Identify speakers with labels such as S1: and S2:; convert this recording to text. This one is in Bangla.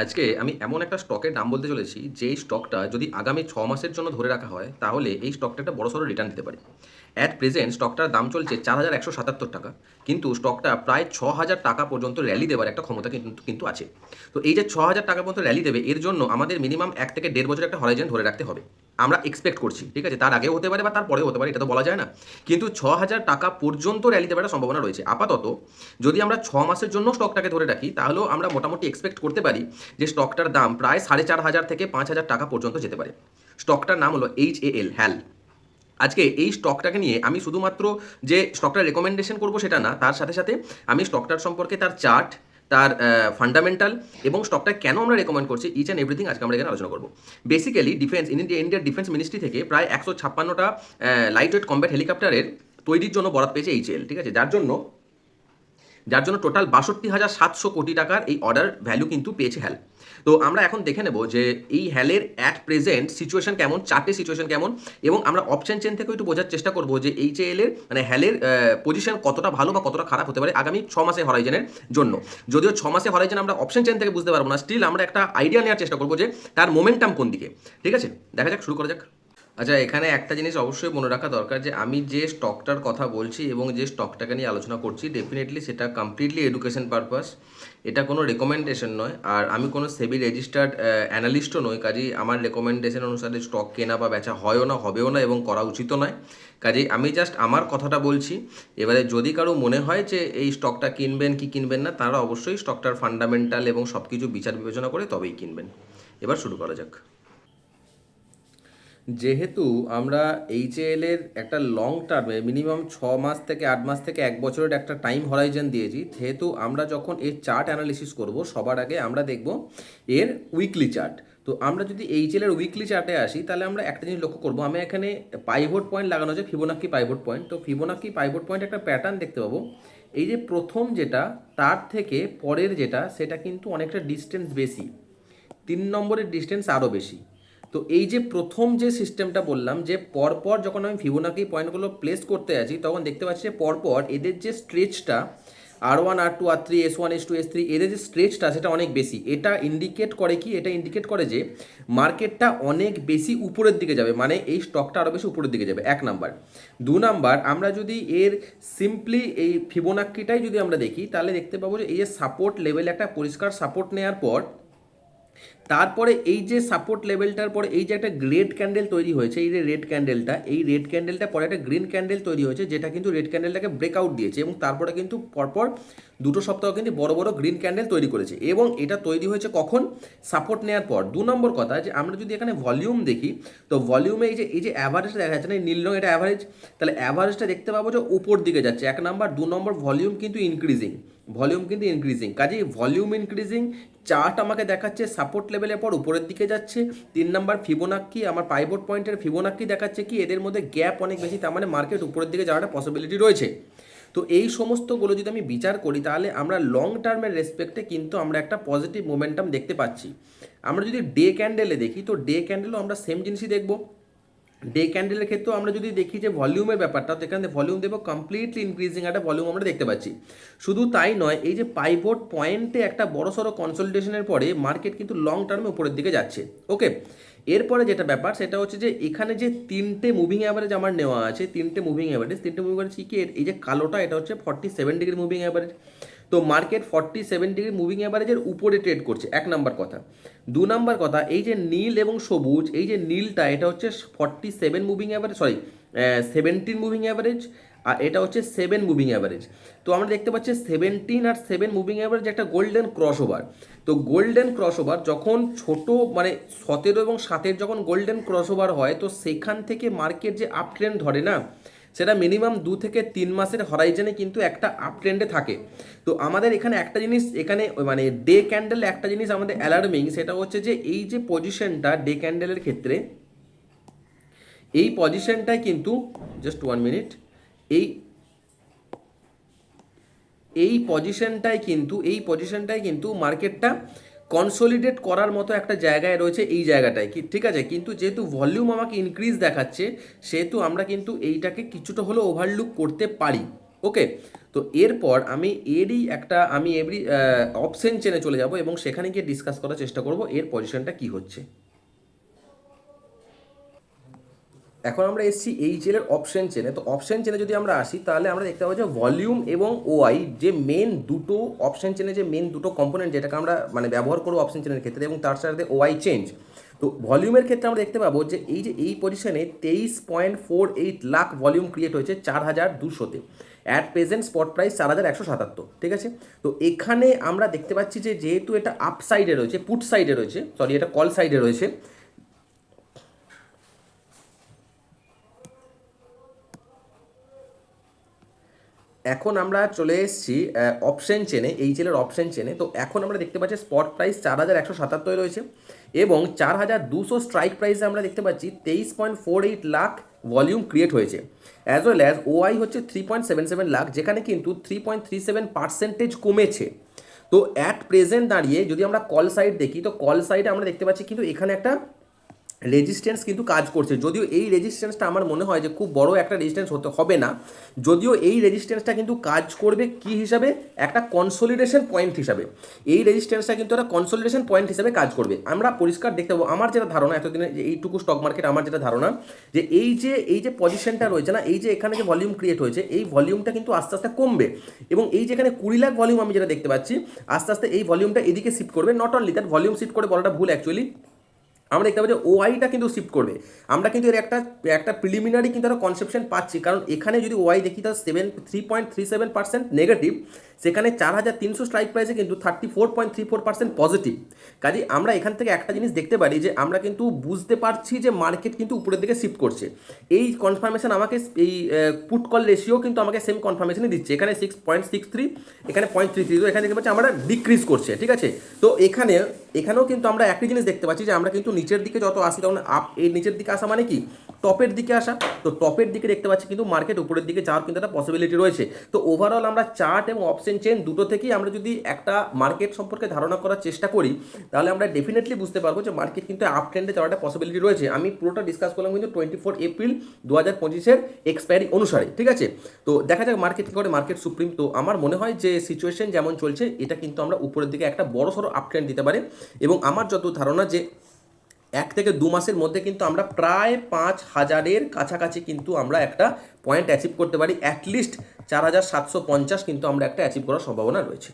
S1: আজকে আমি এমন একটা স্টকের নাম বলতে চলেছি, যেই স্টকটা যদি আগামী ছ মাসের জন্য ধরে রাখা হয়, তাহলে এই স্টকটা একটা বড়সড় রিটার্ন দিতে পারে। অ্যাট প্রেজেন্ট স্টকটার দাম চলছে চার হাজার একশো সাতাত্তর টাকা, কিন্তু স্টকটা প্রায় ছ হাজার টাকা পর্যন্ত র্যালি দেওয়ার একটা ক্ষমতা কিন্তু কিন্তু আছে। তো এই যে ছ হাজার টাকা পর্যন্ত র্যালি দেবে, এর জন্য আমাদের মিনিমাম এক থেকে দেড় বছর একটা হরাইজেন ধরে রাখতে হবে। আমরা এক্সপেক্ট করছি, ঠিক আছে? তার আগেও হতে পারে বা তার পরেও হতে পারে, এটা তো বলা যায় না। কিন্তু ছ হাজার টাকা পর্যন্ত র্যালি দেওয়ার একটা সম্ভাবনা রয়েছে। আপাতত যদি আমরা ছ মাসের জন্য স্টকটাকে ধরে রাখি, তাহলেও আমরা মোটামুটি এক্সপেক্ট করতে পারি যে স্টকটার দাম প্রায় সাড়ে চার হাজার থেকে পাঁচ হাজার টাকা পর্যন্ত যেতে পারে। স্টকটার নাম হলো এইচ এ এল, হ্যাল। আজকে এই স্টকটাকে নিয়ে আমি শুধুমাত্র যে স্টকটার রেকমেন্ডেশন করব সেটা না, তার সাথে সাথে আমি স্টকটার সম্পর্কে তার চার্ট, তার ফান্ডামেন্টাল এবং স্টকটা কেন আমরা রেকমেন্ড করছি ইচ অ্যান্ড এভরিথিং আজকে আমরা এখানে আলোচনা করব। বেসিক্যালি ডিফেন্স ইন্ডিয়া ইন্ডিয়ার ডিফেন্স মিনিস্ট্রি থেকে প্রায় একশো ছাপ্পান্নটা লাইট ওয়েট কম্ব্যাট হেলিকপ্টারের তৈরির জন্য বরাদ পেয়েছে এইচএল ঠিক আছে? যার জন্য যার জন্য টোটাল বাষট্টি হাজার সাতশো কোটি টাকার এই অর্ডার ভ্যালু কিন্তু পেয়েছে হ্যাল তো আমরা এখন দেখে নেব যে এই হ্যালের অ্যাট প্রেজেন্ট সিচুয়েশন কেমন চারটে সিচুয়েশন কেমন, এবং আমরা অপশন চেন থেকে একটু বোঝার চেষ্টা করব যে এইচ এর মানে হ্যালের পজিশন কতটা ভালো বা কতটা খারাপ হতে পারে আগামী ছ মাসে হরাইজনের জন্য। যদিও ছ মাসে হরাইজেন আমরা অপশন চেন থেকে বুঝতে পারব না স্টিল আমরা একটা আইডিয়া নেওয়ার চেষ্টা করব যে তার মোমেন্টাম কোন দিকে। ঠিক আছে? দেখা যাক, শুরু করা যাক। আচ্ছা এখানে একটা জিনিস অবশ্যই মনে রাখা দরকার যে, আমি যে স্টকটার কথা বলছি এবং যে স্টকটাকে নিয়ে আলোচনা করছি ডেফিনেটলি সেটা কমপ্লিটলি এডুকেশন পারপাস এটা কোনো রেকমেন্ডেশন নয়। আর আমি কোনো সেবি রেজিস্টার্ড অ্যানালিস্টও নই। কাজেই আমার রেকমেন্ডেশন অনুসারে স্টক কেনা বা বেচা হয়ও না, হবেও না এবং করা উচিতও নয়। কাজেই আমি জাস্ট আমার কথাটা বলছি। এবারে যদি কারও মনে হয় যে, এই স্টকটা কিনবেন কি কিনবেন না, তারা অবশ্যই স্টকটার ফান্ডামেন্টাল এবং সব কিছু বিচার বিবেচনা করে তবেই কিনবেন। এবার শুরু করা যাক। যেহেতু আমরা এইচএল এর একটা লং টার্মে মিনিমাম ছ মাস থেকে আট মাস থেকে এক বছরের একটা টাইম হরাইজন দিয়েছি, যেহেতু আমরা যখন এর চার্ট অ্যানালিসিস করব, সবার আগে আমরা দেখব এর উইকলি চার্ট তো আমরা যদি এইচএল এর উইকলি চার্টে আসি, তাহলে আমরা একটা জিনিস লক্ষ্য করব, আমি এখানে পাইভোট পয়েন্ট লাগানো আছে ফিবোনাক্কি পাইভোট পয়েন্ট তো ফিবোনাক্কি পাইভোট পয়েন্ট একটা প্যাটার্ন দেখতে পাবো। এই যে প্রথম যেটা, তার থেকে পরের যেটা, সেটা কিন্তু অনেকটা ডিস্টেন্স বেশি। তিন নম্বরের ডিস্টেন্স আরও বেশি। তো এই যে প্রথম যে সিস্টেমটা বললাম, যে পরপর যখন আমি ফিবোনাকি পয়েন্টগুলো প্লেস করতে আছি, তখন দেখতে পাচ্ছি যে পরপর এদের যে স্ট্রেচটা R one R two R three S one S two S three এদের যে স্ট্রেচটা সেটা অনেক বেশি। এটা ইন্ডিকেট করে কি? এটা ইন্ডিকেট করে যে মার্কেটটা অনেক বেশি উপরের দিকে যাবে মানে এই স্টকটা আরও বেশি উপরের দিকে যাবে। এক নাম্বার দু নাম্বার আমরা যদি এর সিম্পলি এই ফিবোনাক্কিটাই যদি আমরা দেখি, তাহলে দেখতে পাবো যে এই যে সাপোর্ট লেভেলে একটা পরিষ্কার সাপোর্ট নেওয়ার পর তারপরে এই যে সাপোর্ট লেভেলটার পরে এই যে একটা রেড ক্যান্ডেল তৈরি হয়েছে, এই যে রেড ক্যান্ডেলটা এই রেড ক্যান্ডেলটা পরে একটা গ্রিন ক্যান্ডেল তৈরি হয়েছে, যেটা কিন্তু রেড ক্যান্ডেলটাকে ব্রেকআউট দিয়েছে এবং তারপরে কিন্তু পরপর দুটো সপ্তাহ কিন্তু বড় বড় গ্রিন ক্যান্ডেল তৈরি করেছে এবং এটা তৈরি হয়েছে কখন? সাপোর্ট নেওয়ার পর। দু নম্বর কথা যে আমরা যদি এখানে ভলিউম দেখি, তো ভলিউমে এই যে এই যে অ্যাভারেজটা দেখা যাচ্ছে না নীল রঙ এটা অ্যাভারেজ তাহলে অ্যাভারেজটা দেখতে পাবো যে উপর দিকে যাচ্ছে। এক নম্বর, দু নম্বর ভলিউম কিন্তু ইনক্রিজিং ভলিউম কিন্তু ইনক্রিজিং কাজেই ভলিউম ইনক্রিজিং চার্ট আমাকে দেখাচ্ছে সাপোর্ট লেভেলের পর উপরের দিকে যাচ্ছে। তিন নাম্বার ফিবোনাক্কি আমার পাইবোট পয়েন্টের ফিবোনাক্কি দেখাচ্ছে কি, এদের মধ্যে গ্যাপ অনেক বেশি, তার মানে মার্কেট উপরের দিকে যাওয়ার পসিবিলিটি রয়েছে। তো এই সমস্তগুলো যদি আমি বিচার করি, তাহলে আমরা লং টার্মের রেসপেক্টে কিন্তু আমরা একটা পজিটিভ মোমেন্টাম দেখতে পাচ্ছি। আমরা যদি ডে ক্যান্ডেলে দেখি, তো ডে ক্যান্ডেলও আমরা সেম জিনিসই দেখব। ডে ক্যান্ডেলের ক্ষেত্রেও আমরা যদি দেখি যে ভলিউমের ব্যাপারটা, তো এখানে ভলিউম দেবো কমপ্লিটলি ইনক্রিজিং একটা ভলিউম আমরা দেখতে পাচ্ছি। শুধু তাই নয়, এই যে পাইভোট পয়েন্টে একটা বড় সড়ো কনসলটেশনের পরে মার্কেট কিন্তু লং টার্মে উপরের দিকে যাচ্ছে। ওকে এরপরে যেটা ব্যাপার, সেটা হচ্ছে যে এখানে যে তিনটে মুভিং অ্যাভারেজ আমার নেওয়া আছে, তিনটে মুভিং অ্যাভারেজ তিনটে মুভিং অ্যাভারেজ কি এই যে কালোটা, এটা হচ্ছে forty seven degree moving average তো market forty seven degree moving অ্যাভারেজের উপরে ট্রেড করছে। এক নাম্বার কথা। দু নাম্বার কথা, এই যে নীল এবং সবুজ, এই যে নীলটা, এটা হচ্ছে forty seven moving average sorry seventeen moving average আর এটা হচ্ছে সেভেন মুভিং অ্যাভারেজ তো আমরা দেখতে পাচ্ছি সেভেন্টিন আর সেভেন মুভিং অ্যাভারেজ একটা গোল্ডেন ক্রস ওভার তো গোল্ডেন ক্রস ওভার যখন ছোট মানে সতেরো এবং সাতের যখন গোল্ডেন ক্রস ওভার হয়, তো সেখান থেকে মার্কেট যে আপ ট্রেন্ড ধরে না সেটা মিনিমাম দু থেকে তিন মাসের হরাইজনে কিন্তু একটা আপ ট্রেন্ডে থাকে। তো আমাদের এখানে একটা জিনিস, এখানে মানে ডে ক্যান্ডেল একটা জিনিস আমাদের অ্যালার্মিং সেটা হচ্ছে যে এই যে পজিশনটা ডে ক্যান্ডেলের ক্ষেত্রে, এই পজিশনটাই কিন্তু জাস্ট ওয়ান মিনিট এই এই পজিশনটাই কিন্তু, এই পজিশনটাই কিন্তু মার্কেটটা কনসোলিডেট করার মতো একটা জায়গায় রয়েছে এই জায়গাটায়, কি ঠিক আছে? কিন্তু যেহেতু ভলিউম আমাকে ইনক্রিজ দেখাচ্ছে, সেহেতু আমরা কিন্তু এইটাকে কিছুটা হলেও ওভারলুক করতে পারি ওকে তো এরপর আমি এরই একটা, আমি এভরি অপশন চেনে চলে যাব এবং সেখানে গিয়ে ডিসকাস করার চেষ্টা করব, এর পজিশনটা কি হচ্ছে। এখন আমরা এসেছি এই জেলের অপশন চেনে তো অপশন চেনে যদি আমরা আসি, তাহলে আমরা দেখতে পাবো যে ভলিউম এবং ওআই যে মেন দুটো অপশন চেনে যে মেন দুটো কম্পোনেন্ট যেটাকে আমরা মানে ব্যবহার করব অপশন চেনের ক্ষেত্রে এবং তার সাথে ওআই চেঞ্জ তো ভলিউমের ক্ষেত্রে আমরা দেখতে পাবো যে এই যে এই পজিশনে তেইশ point four eight lakh volume create হয়েছে চার হাজার দুশোতে। অ্যাট প্রেজেন্ট স্পট প্রাইস চার হাজার একশো সাতাত্তর, ঠিক আছে? তো এখানে আমরা দেখতে পাচ্ছি যে যেহেতু এটা আপ সাইডে রয়েছে পুট সাইডে রয়েছে সরি এটা কল সাইডে রয়েছে এখন আমরা চলে এসেছি অপশন চেনে এই জেলের অপশন চেনে তো এখন আমরা দেখতে পাচ্ছি স্পট প্রাইস চার হাজার একশো সাতাত্তর রয়েছে এবং চার হাজার দুশো স্ট্রাইক প্রাইসে আমরা দেখতে পাচ্ছি তেইশ point four eight lakh volume create হয়েছে। অ্যাজ ওয়েল অ্যাজ ওআই হচ্ছে three point seven seven lakh, যেখানে কিন্তু three point three seven percentage কমেছে। তো অ্যাট প্রেজেন্ট দাঁড়িয়ে যদি আমরা কল সাইড দেখি, তো কল সাইডে আমরা দেখতে পাচ্ছি কিন্তু এখানে একটা রেজিস্ট্যান্স কিন্তু কাজ করছে। যদিও এই রেজিস্ট্যান্সটা আমার মনে হয় যে খুব বড় একটা রেজিস্ট্যান্স হতে হবে না, যদিও এই রেজিস্ট্যান্সটা কিন্তু কাজ করবে কি হিসাবে? একটা কনসোলিডেশন পয়েন্ট হিসাবে। এই রেজিস্ট্যান্সটা কিন্তু একটা কনসোলিডেশন পয়েন্ট হিসাবে কাজ করবে। আমরা পরিষ্কার দেখতে পাবো, আমার যেটা ধারণা, এতদিনে যে এইটুকু স্টক মার্কেট আমার যেটা ধারণা, যে এই যে এই যে পজিশনটা রয়েছে না, এই যে এখানে যে ভলিউম ক্রিয়েট হয়েছে, এই ভলিউমটা কিন্তু আস্তে আস্তে কমবে। এবং এই যেখানে কুড়ি লাখ ভলিউম আমি যেটা দেখতে পাচ্ছি, আস্তে আস্তে এই ভলিউমটা এদিকে শিফট করবে। Not only that volume shift করে বলাটা ভুল অ্যাকচুয়ালি আমরা দেখতে পাচ্ছি ওয়াইটা কিন্তু শিফট করবে। আমরা কিন্তু এর একটা একটা প্রিলিমিনারি কিন্তু একটা কনসেপশন পাচ্ছি। কারণ এখানে যদি ওয়াই দেখি, তাহলে seven three point three seven percent negative সেখানে চার হাজার তিনশো স্ট্রাইক প্রাইসে কিন্তু thirty four point three four percent positive কাজে আমরা এখান থেকে একটা জিনিস দেখতে পারি যে আমরা কিন্তু বুঝতে পারছি যে মার্কেট কিন্তু উপরের দিকে শিফট করছে। এই কনফার্মেশন আমাকে এই পুট কল রেশিও কিন্তু আমাকে সেম কনফার্মেশনই দিচ্ছে। এখানে সিক্স পয়েন্ট সিক্স থ্রি এখানে পয়েন্ট থ্রি থ্রি তো এখানে দেখতে পাচ্ছি আমরা ডিক্রিজ করছে, ঠিক আছে? তো এখানে, এখানেও কিন্তু আমরা একই জিনিস দেখতে পাচ্ছি যে আমরা কিন্তু নিচের দিকে যত আসি তখন আপ এই নিচের দিকে আসা মানে কি? টপের দিকে আসা, তো টপের দিকে দেখতে পাচ্ছি কিন্তু মার্কেট উপরের দিকে যাওয়ার কিন্তু একটা পসিবিলিটি রয়েছে। তো ওভারঅল আমরা চার্ট এবং অপশন চেন দুটো থেকেই আমরা যদি একটা মার্কেট সম্পর্কে ধারণা করার চেষ্টা করি, তাহলে আমরা ডেফিনেটলি বুঝতে পারব যে মার্কেট কিন্তু আপ ট্রেন্ডে যাওয়ার একটা পসিবিলিটি রয়েছে। আমি পুরোটা ডিসকাস করলাম কিন্তু টোয়েন্টি ফোর এপ্রিল দু হাজার পঁচিশের এক্সপায়ারি অনুসারে, ঠিক আছে? তো দেখা যাক মার্কেট কী করে মার্কেট সুপ্রিম তো আমার মনে হয় যে সিচুয়েশন যেমন চলছে, এটা কিন্তু আমরা উপরের দিকে একটা বড় সড়ো আপ ট্রেন্ড দিতে পারে। এবং আমার যত ধারণা যে এক থেকে দু মাসের মধ্যে কিন্তু আমরা প্রায় পাঁচ হাজারের কাছাকাছি কিন্তু আমরা একটা পয়েন্ট অ্যাচিভ করতে পারি। অ্যাটলিস্ট চার হাজার সাতশো পঞ্চাশ কিন্তু আমরা একটা অ্যাচিভ করার সম্ভাবনা রয়েছে।